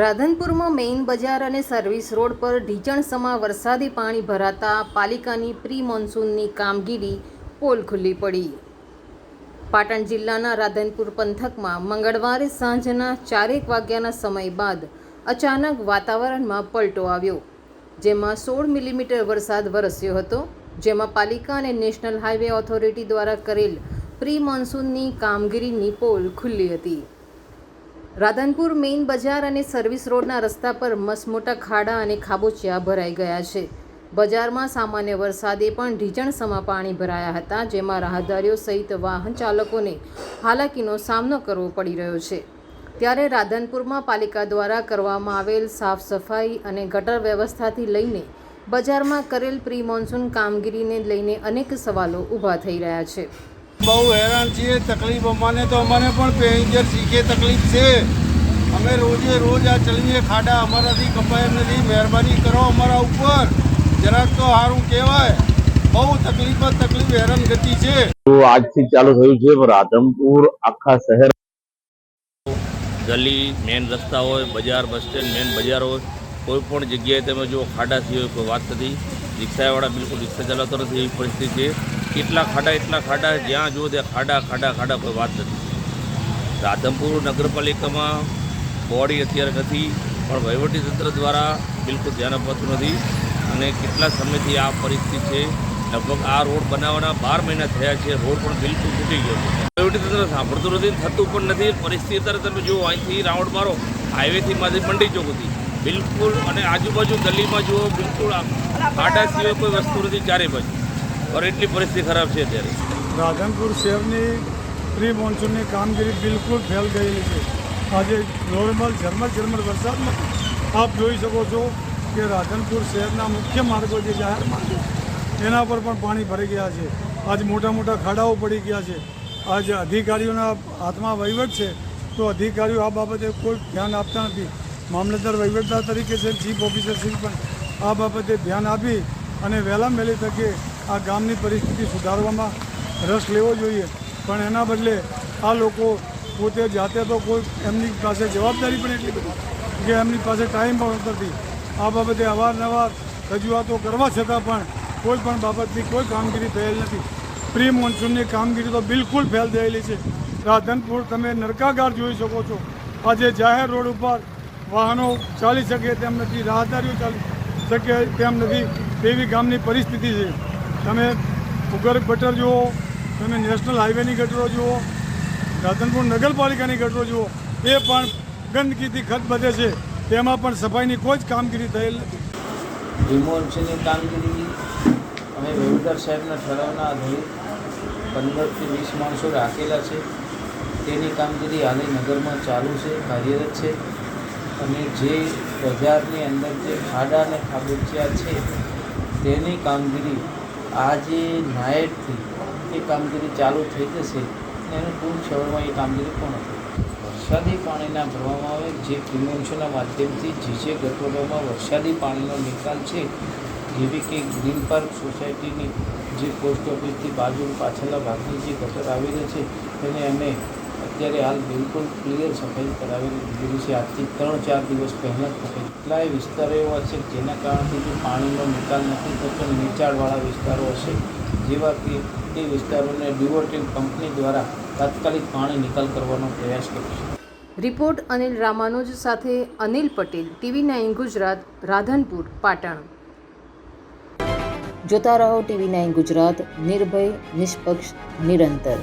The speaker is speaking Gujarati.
રાધનપુરમાં મેઇન બજાર અને સર્વિસ રોડ પર ઢીચણસમા વરસાદી પાણી ભરાતા પાલિકાની પ્રી મોન્સૂનની કામગીરી પોલ ખુલ્લી પડી. પાટણ જિલ્લાના રાધનપુર પંથકમાં મંગળવારે સાંજના ચારેક વાગ્યાના સમય બાદ અચાનક વાતાવરણમાં પલટો આવ્યો, જેમાં સોળ મિલીમીટર વરસાદ વરસ્યો હતો, જેમાં પાલિકા અને નેશનલ હાઈવે ઓથોરિટી દ્વારા કરેલ પ્રી મોન્સૂનની કામગીરીની પોલ ખુલ્લી હતી. રાધનપુર મેઇન બજાર અને સર્વિસ રોડના રસ્તા પર મસમોટા ખાડા અને ખાબોચિયા ભરાઈ ગયા છે. બજારમાં સામાન્ય વરસાદે પણ ઢીચણસમા પાણી ભરાયા હતા, જેમાં રાહદારીઓ સહિત વાહન ચાલકોને હાલાકીનો સામનો કરવો પડી રહ્યો છે. ત્યારે રાધનપુરમાં પાલિકા દ્વારા કરવામાં આવેલ સાફ સફાઈ અને ગટર વ્યવસ્થાથી લઈને બજારમાં કરેલ પ્રી મોન્સૂન કામગીરીને લઈને અનેક સવાલો ઊભા થઈ રહ્યા છે. બહુ હેરાન છીએ તકલીફ. અમાને તો અમને પણ પેસેન્જર શીખે તકલીફ છે. અમે રોજે રોજ આ ચલવીએ ખાડા અમારાથી કપાય નથી. મહેરબાની કરો અમારા ઉપર. જરાક તો સારું કહેવાય. બહુ તકલીફ જ તકલીફ હેરાનગતિ છે. આજથી ચાલુ થયું છે પણ રાધનપુર આખા શહેર ગલી મેન રસ્તા હોય બજાર બસ સ્ટેન્ડ મેન બજાર હોય કોઈ પણ જગ્યાએ તમે જો ખાડા થઈ હોય કોઈ વાત નથી. રિક્ષાવાળા બિલકુલ રિક્ષા ચલાવતો નથી એવી પરિસ્થિતિ છે. કેટલા ખાડા, એટલા ખાડા, જ્યાં જુઓ ત્યાં ખાડા ખાડા ખાડા, કોઈ વાત નથી. રાધનપુર નગરપાલિકામાં બોડી અત્યારે નથી, પણ વહીવટીતંત્ર દ્વારા બિલકુલ ધ્યાન અપાતું નથી અને કેટલા સમયથી આ પરિસ્થિતિ છે. લગભગ આ રોડ બનાવવાના બાર મહિના થયા છે, રોડ પણ બિલકુલ તૂટી ગયો છે. વહીવટીતંત્ર સાંભળતું નથી, થતું પણ નથી. પરિસ્થિતિ અત્યારે તમે જુઓ, અહીંથી રાઉન્ડ મારો હાઈવેથી માંથી મંડી હતી બિલકુલ અને આજુબાજુ ગલીમાં જુઓ, બિલકુલ ખાડા સિવાય કોઈ વસ્તુ નથી ચારે બાજુ. और એટલી પરિસ્થિતિ ખરાબ છે અત્યારે. રાધનપુર શહેરની પ્રી મોન્સૂનની કામગીરી બિલકુલ ફેલ ગયેલી છે. આજે નોર્મલ, ઝરમર ઝરમર વરસાદમાં આપ જોઈ શકો છો કે રાધનપુર શહેરના મુખ્ય માર્ગો જે જાહેર માર્ગો એના પર પણ પાણી ભરી ગયા છે. આજ મોટા મોટા ખાડાઓ પડી ગયા છે. આજ અધિકારીઓના હાથમાં વહીવટ છે. તો અધિકારીઓ આ બાબતે કોઈ ધ્યાન આપતા નથી. મામલતદાર વહીવટદાર તરીકે છે, ચીફ ઓફિસર શ્રી પણ આ બાબતે ધ્યાન આપી અને વહેલા વહેલી તકે આ ગામની પરિસ્થિતિ સુધારવામાં રસ લેવો જોઈએ. પણ એના બદલે આ લોકો પોતે જાતે તો કોઈ એમની પાસે જવાબદારી પણ એટલી બધી કે એમની પાસે ટાઈમ પણ નથી. આ બાબતે અવારનવાર રજૂઆતો કરવા છતાં પણ કોઈ પણ બાબતની કોઈ કામગીરી થયેલ નથી. પ્રી મોન્સૂનની કામગીરી તો બિલકુલ ફેલ થયેલી છે. રાધનપુર તમે નરકાગાર જોઈ શકો છો. આજે જાહેર રોડ ઉપર વાહનો ચાલી શકે તેમ નથી, રાહદારીઓ ચાલી શકે તેમ નથી. તેવી ગામની પરિસ્થિતિ છે. તમે ઉગર ગટર જુઓ, તમે નેશનલ હાઈવેની ગટરો જુઓ, રાધનપુર નગરપાલિકાની ગટરો જુઓ, એ પણ ગંદકીથી ખત બધે છે. તેમાં પણ સફાઈની કોઈ જ કામગીરી થયેલ ડિમોલ્શનની કામગીરી અમે વેવદાર સાહેબના ઠરાવના આધારે પંદરથી વીસ માણસો રાખેલા છે. તેની કામગીરી હાલે નગરમાં ચાલુ છે, કાર્યરત છે. અને જે બજારની અંદર જે ખાડા અને ખાબોચિયા છે, તેની કામગીરી આજે નાઇટથી એ કામગીરી ચાલુ થઈ જશે એનું ટૂંક સમયમાં એ કામગીરી પૂર્ણ થશે વરસાદી પાણીના ભરવામાં આવે, જે પ્રિમોન્સનના માધ્યમથી જે જે ગટરોમાં વરસાદી પાણીનો નિકાલ છે, જેવી કે ગ્રીન પાર્ક સોસાયટીની જે પોસ્ટ ઓફિસથી બાજુ પાછળના ભાગની જે ગટર આવેલી છે, તેને અમે અત્યારે હાલ બિલકુલ ક્લિયર સફાઈ કરાવેલી દીધેલી છે. આજથી ત્રણ ચાર દિવસ પહેલાં જ સફાઈ. કેટલાય વિસ્તારો એવા છે જેના કારણથી જે પાણીનો નિકાલ નથી થતો નીચાણવાળા વિસ્તારો હશે, જેવા કે તે વિસ્તારોને ડિવોટિંગ કંપની દ્વારા તાત્કાલિક પાણી નિકાલ કરવાનો પ્રયાસ છે. રિપોર્ટ અનિલ રામાનુજ સાથે અનિલ પટેલ, ટીવી નાઇન ગુજરાત, રાધનપુર, પાટણ. જોતા રહો ટીવી નાઇન ગુજરાત, નિર્ભય, નિષ્પક્ષ, નિરંતર.